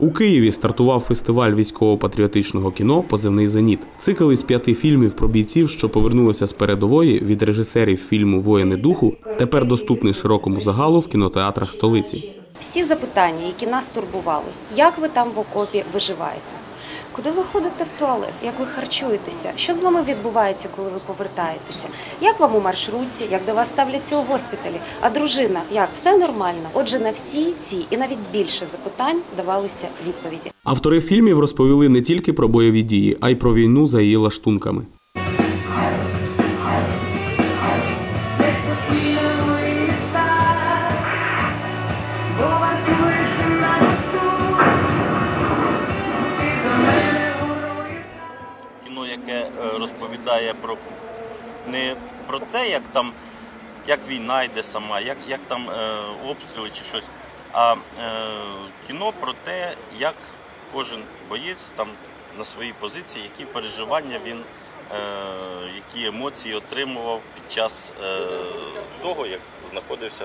У Києві стартував фестиваль військово-патріотичного кіно Позивний Зеніт. Цикл із п'яти фільмів про бійців, що повернулися з передової від режисерів фільму Воїни духу, тепер доступний широкому загалу в кінотеатрах столиці. Всі запитання, які нас турбували, як ви там в окопі виживаєте? Куди ви ходите в туалет? Як ви харчуєтеся? Що з вами відбувається, коли ви повертаєтеся? Як вам у маршрутці? Як до вас ставляться у госпіталі? А дружина, як все нормально? Отже, на всі ці і навіть більше запитань давалися відповіді. Автори фільмів розповіли не тільки про бойові дії, а й про війну за її лаштунками. Розповідає про не про те, як там як війна йде сама, як, як там е, обстріли чи щось, а е, кіно про те, як кожен боєць там на своїй позиції, які переживання він, е, які емоції отримував під час е, того, як знаходився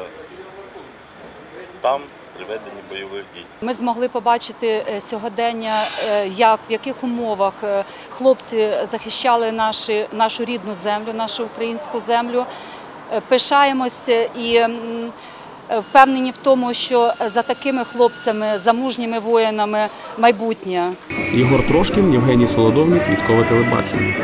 там при веденні бойових дій. Ми змогли побачити е, сьогодення, е, як в яких умовах е, хлопці захищали наші, нашу рідну землю, нашу українську землю. Пишаємося і впевнені в тому, що за такими хлопцями, за мужніми воїнами майбутнє. Єгор Трошкін, Євгеній Солодовник, військове телебачення.